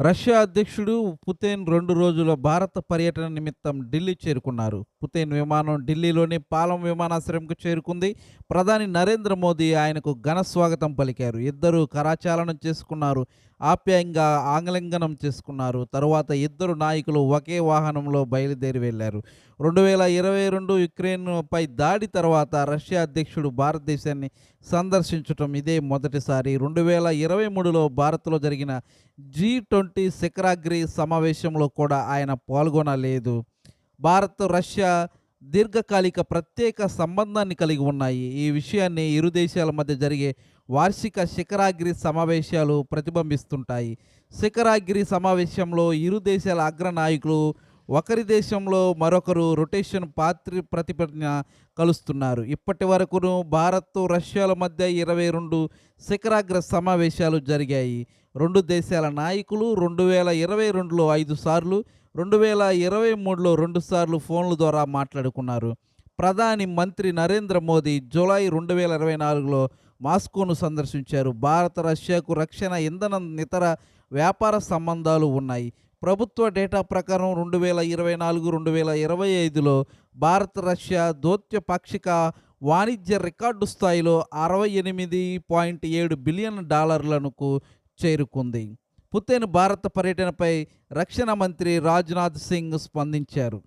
Russia అధ్యక్షుడు Putin రెండు రోజుల భారత పర్యటన నిమిత్తం ఢిల్లీ చేరుకున్నారు. పుతిన్ విమానం ఢిల్లీలోని పాలం విమానాశ్రయంకు చేరుకుంది. ప్రధాని నరేంద్ర మోదీ ఆయనకు ఘన స్వాగతం పలికారు. ఇద్దరు కరాచాలనం చేసుకున్నారు. ఆప్యాయంగా ఆంగ్లింగనం చేసుకున్నారు. తరువాత ఇద్దరు నాయకులు ఒకే వాహనంలో బయలుదేరి వెళ్ళారు రెండు వేల ఇరవై రెండు యుక్రెయిన్పై దాడి తర్వాత రష్యా అధ్యక్షుడు భారతదేశాన్ని సందర్శించటం ఇదే మొదటిసారి. రెండు వేల ఇరవై మూడులో భారత్లో జరిగిన జీ ట్వంటీ శిఖరాగ్రి సమావేశంలో కూడా ఆయన పాల్గొనలేదు. భారత్ రష్యా దీర్ఘకాలిక ప్రత్యేక సంబంధాన్ని కలిగి ఉన్నాయి. ఈ విషయాన్ని ఇరు దేశాల మధ్య జరిగే వార్షిక శిఖరాగ్రి సమావేశాలు ప్రతిబింబిస్తుంటాయి. శిఖరాగ్రి సమావేశంలో ఇరు దేశాల అగ్ర నాయకులు ఒకరి దేశంలో మరొకరు రొటేషన్ పాత్రి ప్రతిపజ్ఞ కలుస్తున్నారు. ఇప్పటి వరకును భారత్ రష్యాల మధ్య ఇరవై రెండు శిఖరాగ్ర సమావేశాలు జరిగాయి. రెండు దేశాల నాయకులు రెండు వేల ఇరవై రెండులో ఐదు సార్లు రెండు వేల ఇరవై మూడులో రెండు సార్లు ఫోన్ల ద్వారా మాట్లాడుకున్నారు. ప్రధాని మంత్రి నరేంద్ర మోదీ జూలై రెండు వేల ఇరవై నాలుగులో మాస్కోను సందర్శించారు. భారత రష్యాకు రక్షణ ఇంధనం ఇతర వ్యాపార సంబంధాలు ఉన్నాయి. ప్రభుత్వ డేటా ప్రకారం రెండు వేల ఇరవై నాలుగు రెండు వేల ఇరవై ఐదులో భారత్ రష్యా దౌత్య పాక్షిక వాణిజ్య రికార్డు స్థాయిలో అరవై ఎనిమిది పాయింట్ ఏడు బిలియన్ డాలర్లకు చేరుకుంది. పుత్తైన భారత పర్యటనపై రక్షణ మంత్రి రాజ్నాథ్ సింగ్ స్పందించారు.